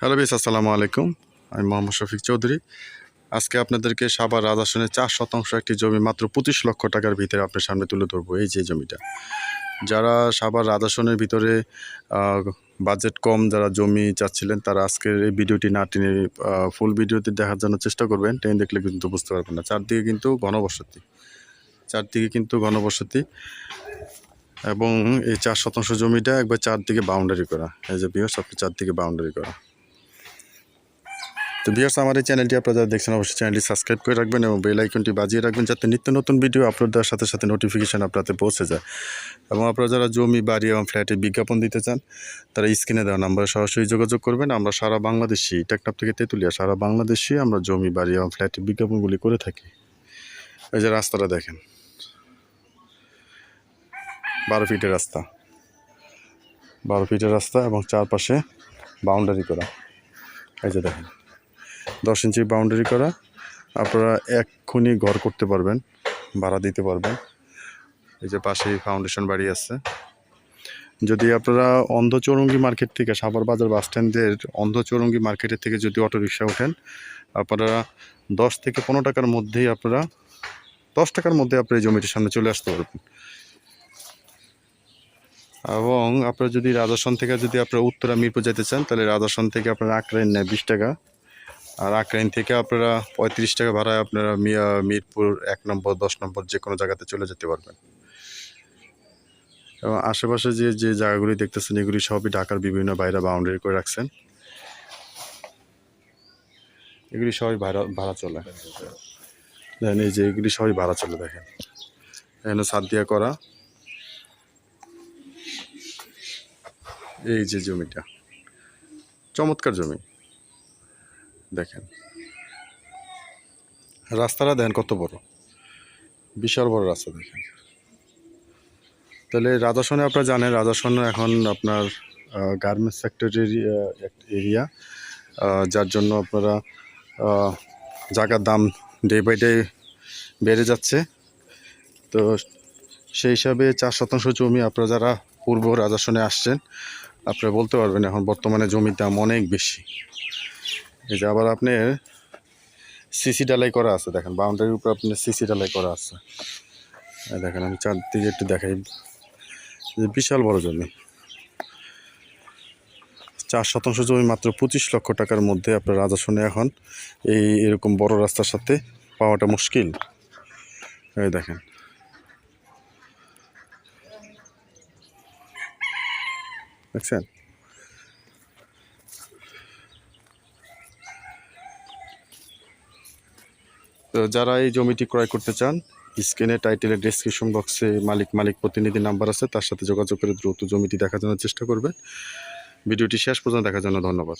Hello বিস আসসালামু আলাইকুম। আমি মোহাম্মদ শফিক চৌধুরী। আজকে আপনাদেরকে সাবার রাজাসনে চার শতাংশ একটি জমি মাত্র পঁচিশ লক্ষ টাকার ভিতরে আপনার সামনে তুলে ধরবো, এই যে জমিটা। যারা সাবার রাজাসনের ভিতরে বাজেট কম যারা জমি চাচ্ছিলেন, তারা আজকের এই ভিডিওটি না টেনে ফুল ভিডিওটি দেখার জন্য চেষ্টা করবেন। ট্রেন দেখলে কিন্তু বুঝতে পারবেন না। চারদিকে কিন্তু ঘনবসতি। চারদিকে কিন্তু ঘনবসতি এবং এই চার শতাংশ জমিটা একবার চারদিকে বাউন্ডারি করা। এই যে বিহস চারদিকে বাউন্ডারি করা। তো বিয়ার্স আমার এই চ্যানেলটি আপনারা দেখছেন, অবশ্যই চ্যানেলটি সাবস্ক্রাইব করে রাখবেন এবং বেল আইকনটি বাজিয়ে রাখবেন যাতে নিত্য নতুন ভিডিও আপলোড দেওয়ার সাথে সাথে নোটিফিকেশান আপনাদের পৌঁছে যায়। এবং আপনারা যারা জমি, বাড়ি এবং ফ্ল্যাটে বিজ্ঞাপন দিতে চান, তারা স্ক্রিনে দেওয়া নাম্বারে সরাসরি যোগাযোগ করবেন। আমরা সারা বাংলাদেশি টেকনাপ থেকে তেঁতুলিয়া, সারা বাংলাদেশি আমরা জমি, বাড়ি এবং ফ্ল্যাটে বিজ্ঞাপনগুলি করে থাকি। এই যে রাস্তাটা দেখেন, বারো ফিটের রাস্তা। বারো ফিটের রাস্তা এবং চারপাশে বাউন্ডারি করা। এই যে দেখেন দশ ইঞ্চি বাউন্ডারি করা। আপনারা এক্ষুনি ঘর করতে পারবেন, ভাড়া দিতে পারবেন। এই যে পাশেই ফাউন্ডেশন বাড়ি আছে। যদি আপনারা অন্ধ অন্ধচৌরঙ্গি মার্কেট থেকে, সাভার বাজার বাস স্ট্যান্ডের অন্ধচৌরঙ্গি মার্কেটের থেকে যদি অটো রিক্সা ওঠেন, আপনারা দশ থেকে পনেরো টাকার মধ্যেই আপনারা, দশ টাকার মধ্যে আপনার এই জমিটির সামনে চলে আসতে পারবেন। এবং আপনারা যদি রাজাসন থেকে, যদি আপনারা উত্তরা, মিরপুর যেতে চান, তাহলে রাজাসন থেকে আপনারা আক্রাইন নেয় বিশ টাকা আর আক্রাইন থেকে আপনারা পঁয়ত্রিশ টাকা ভাড়ায় আপনারা মিয়া, মিরপুর এক নম্বর, দশ নম্বর যে কোনো জায়গাতে চলে যেতে পারবেন। এবং আশেপাশে যে যে জায়গাগুলি দেখতেছেন, এগুলি সবই ঢাকার বিভিন্ন বাইরে বাউন্ডারি করে রাখছেন। এগুলি সবই ভাড়া ভাড়া চলে। দেখেন এই যে এগুলি সবই ভাড়া চলে, দেখেন। এখানে সাত দিয়া করা। এই যে জমিটা। চমৎকার জমি। দেখেন। রাস্তাটা দেখেন কত বড়। বিশাল বড় রাস্তা দেখেন। তাহলে রাজাসনে আপনারা জানেন রাজাসন এখন আপনার গার্মেন্টস সেক্টরের এরিয়া যার জন্য আপনারা জায়গার দাম ডে বাই ডে বেড়ে যাচ্ছে। তো সেই হিসাবে চার শতাংশ জমি আপনারা যারা পূর্ব রাজাসনে আসছেন, আপনারা বলতে পারবেন এখন বর্তমানে জমির দাম অনেক বেশি। এই যে আবার আপনি সিসি ডালাই করা আছে, দেখেন বাউন্ডারির উপর আপনি সিসি ডালাই করা আছে। দেখেন, আমি চারদিকে একটু দেখাই। বিশাল বড় জমি। চার শতাংশ জমি মাত্র পঁচিশ লক্ষ টাকার মধ্যে আপনার রাজাসনে এখন। এই এরকম বড় রাস্তার সাথে পাওয়াটা মুশকিল। এই দেখেন। দেখছেন? তো যারা এই জমিটি ক্রয় করতে চান, স্ক্রিনে টাইটেলের ডিসক্রিপশন বক্সে মালিক মালিক প্রতিনিধি নাম্বার আছে, তার সাথে যোগাযোগ করে দ্রুত জমিটি দেখার জন্য চেষ্টা করবেন। ভিডিওটি শেষ পর্যন্ত দেখার জন্য ধন্যবাদ।